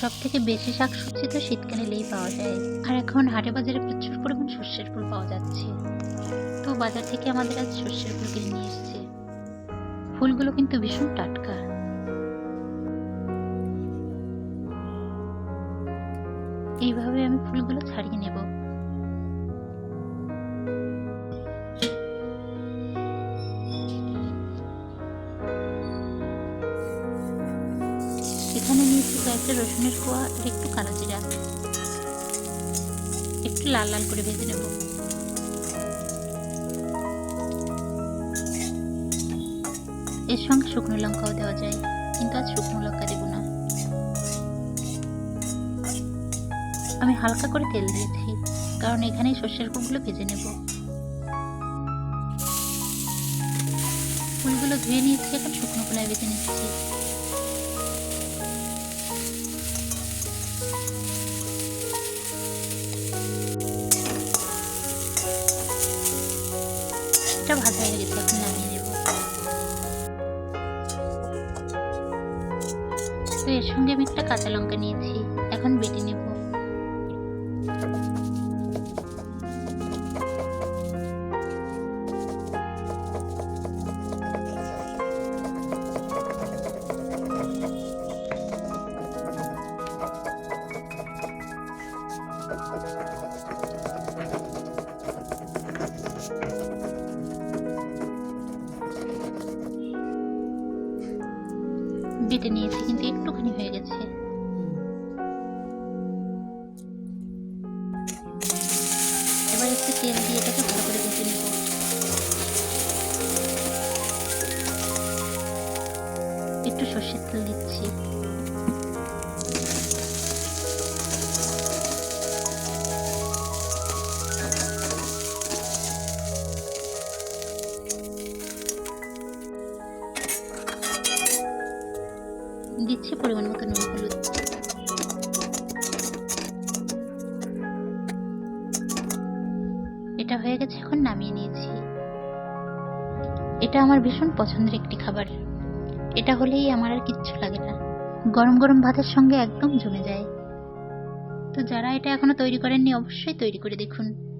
সব থেকে বেশি শাকসবজি তো শীতকালে লেই পাওয়া যায়। আর এখন হাটে বাজারে প্রচুর পরিমাণ সর্ষের ফুল পাওয়া যাচ্ছে। তো বাজার থেকে আমাদের আজ সর্ষের ফুল কিনে নিয়ে এসেছে। ফুলগুলো কিন্তু ভীষণ টাটকা। এইভাবে আমি ফুলগুলো এখানে নিয়েছি কয়েকটা রসুনের কোয়া, আর একটু কালো জিরা। একটু লাল লাল করে ভেজে নেব। এর সঙ্গে শুকনো লঙ্কাও দেওয়া যায়, কিন্তু আজ শুকনো লঙ্কা দেব না। আমি হালকা করে তেল দিয়েছি কারণ এখানে সর্ষের ফুলগুলো ভেজে নেব। ফুলগুলো ধুয়ে নিয়েছি, এখন শুকনো কলায় ভেজে নিচ্ছি। এটা ভাজা হয়ে গেছে, এখন নামিয়ে নেব। তো এর সঙ্গে আমি একটা কাঁচা লঙ্কা নিয়েছি, এখন বেটে নেব। বেটে নিয়েছি, কিন্তু একটুখানি হয়ে গেছে। এবার একটু তেল দিয়ে এটাকে ভালো করে ভেজে নেব। একটু সর্ষের তেল দিচ্ছি। দিচ্ছি পরিমাণ মতো নুন, হলুদ। এটা হয়ে গেছে, এখন নামিয়ে নিয়েছি। এটা আমার ভীষণ পছন্দের একটি খাবার। এটা হলেই আমার আর কিচ্ছু লাগে না। গরম গরম ভাতের সঙ্গে একদম জমে যায়। তো যারা এটা এখনও তৈরি করেননি, অবশ্যই তৈরি করে দেখুন।